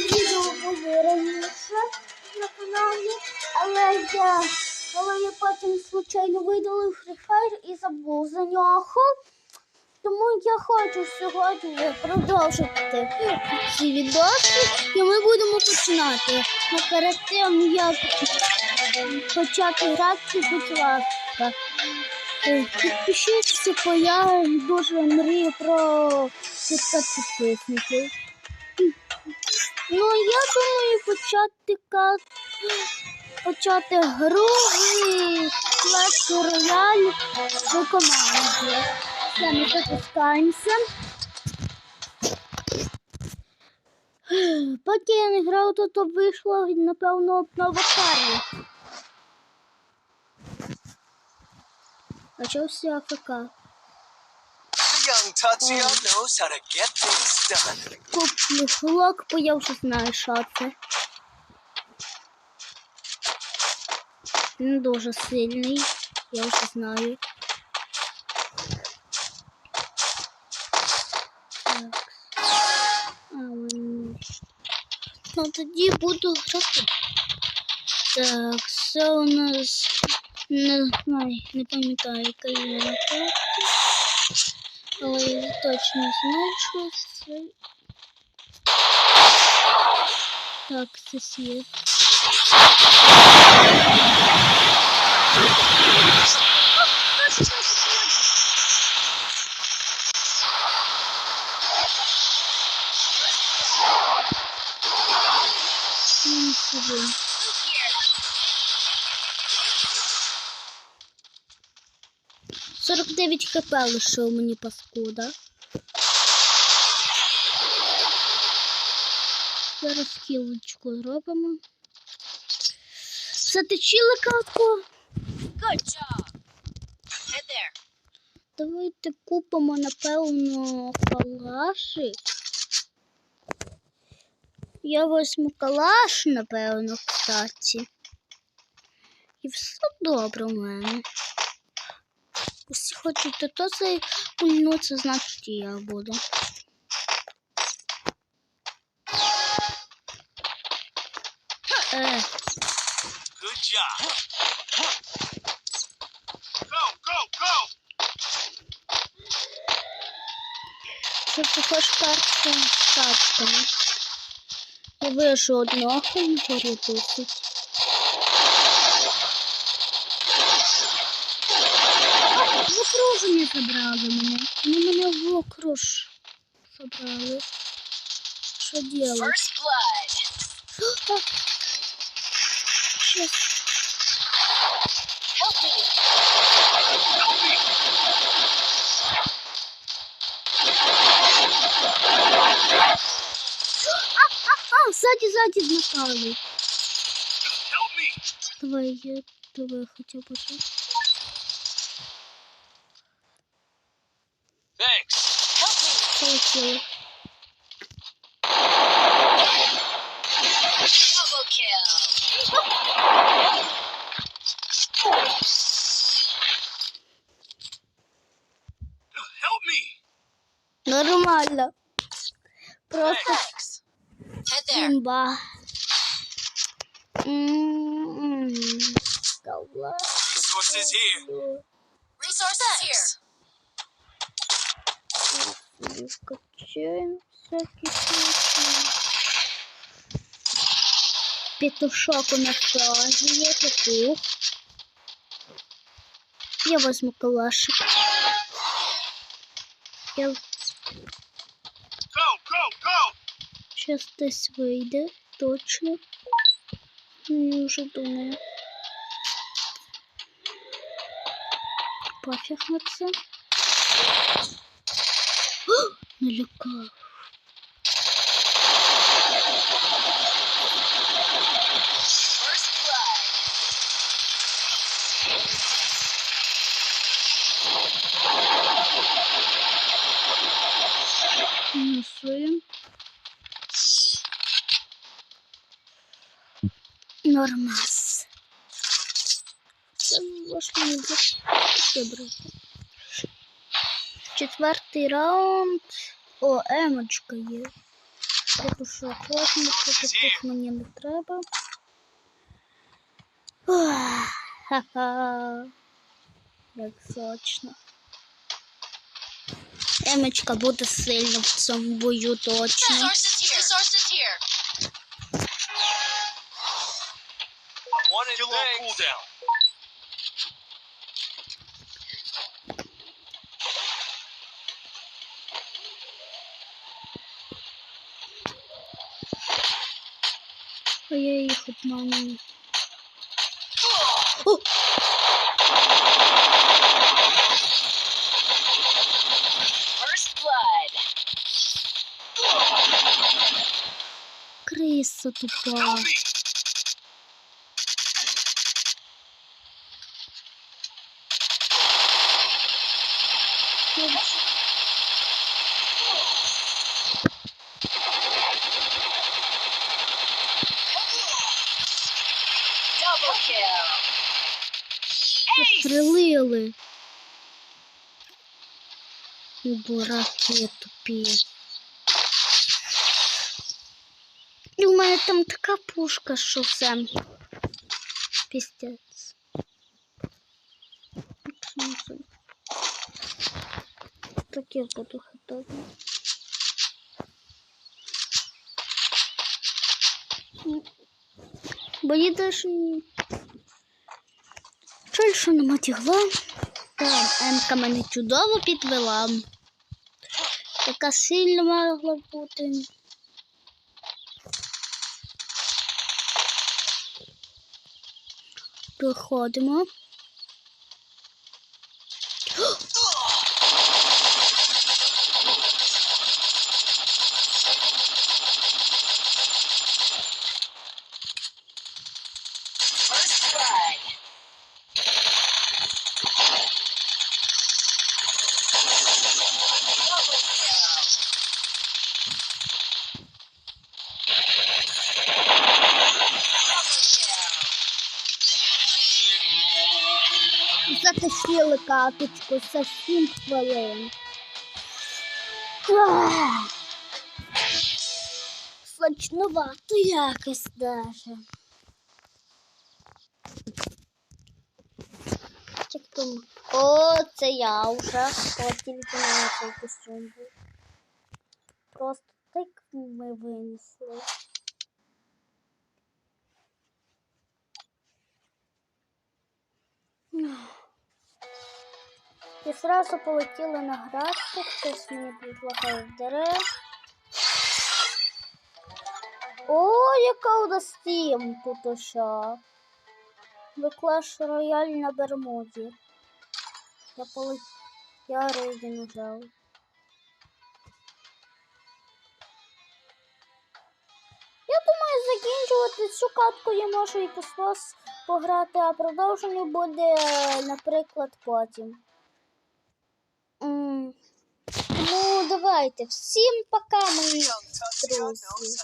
відео були раніше на каналі, але я, але я потім случайно видалив Fire і забув за нього. Тому я хочу сьогодні продовжити ці відоси, і ми будемо починати. Ну, перед тим, як почати грати, будь ласка. е, Підпишіться, бо я дуже мрію про 500 підписників. Ну, я думаю почати почати гру в Clash Royale в команді. Все, ми запускаємося. Поки я не грав, то, то вийшло, напевно, нова Карлі. Почався АФК. Young Tatsuya knows how to get things done. Куплю флок, бо я вже знаю, що це. Він дуже сильний, я вже знаю. Так. А, мені- Ну тоді буду грати. Так, це у нас не знаю, не пам'ятаю, яка є карта. але точно знаю. Так, це світ. Ничего. 49 хп лишив мені паскуда. Зараз хілочку зробимо. Все течіла катку. Давайте купимо, напевно, калаші. Я возьму калаш, напевно, кстати. І все добре у мене. Усі хочуть то це пульнутися, значить і я буду. Е, Good job. Go, go, go! що ти першим статками? Я вишу одного горі досить. Закруження забрали мене. Вони мене в окруж забрали. Що делать? First blood. Щас. Help me. А, сзади, сзади напали. Давай, я, давай хотя бы Thank you. Double kill. Help me. Normal. Process. Head there. Simba. Mm -hmm. Resources here. Resources here. Скачаем всякие случаи. Петушок у нас тоже є, петух. Я возьму калашик. Я Go, go, go! Сейчас десь вийде, точно. Я вже думаю. Пофіг на налякав. First Нормас. Четвертий раунд. О, емочка є. Типу, що космос, таких мені не треба. Ха-ха. Як сочно. Емочка буде сильна в цьому бою точно. Resources here. Resources here. One thanks. cooldown. Только я их обманула. Крыса тупая. Прилили. І бураки тупі. І в мене там така пушка, що все. Пістець. Так я буду хитати. Бо Їдеш ні. Жаль, що нема тігла. Там Емка мене чудово підвела. Така сильна могла бути. Проходимо. Затащили каточку за 7 хвилин. Ах. Сочновато якось даже. О, це я вже. Тільки на цей костюм. Просто так ми винесли. І зразу полетіли на градку, хтось мені предлагає в дере. О, яка у нас тім тут уша. Ви клаш рояль на Бермуді. Я поле... Я Рейдін взяв. Я думаю, закінчувати цю катку я можу і без пограти, а продовження буде, наприклад, потім. М, Ну, давайте. Всім пока, мої друзі.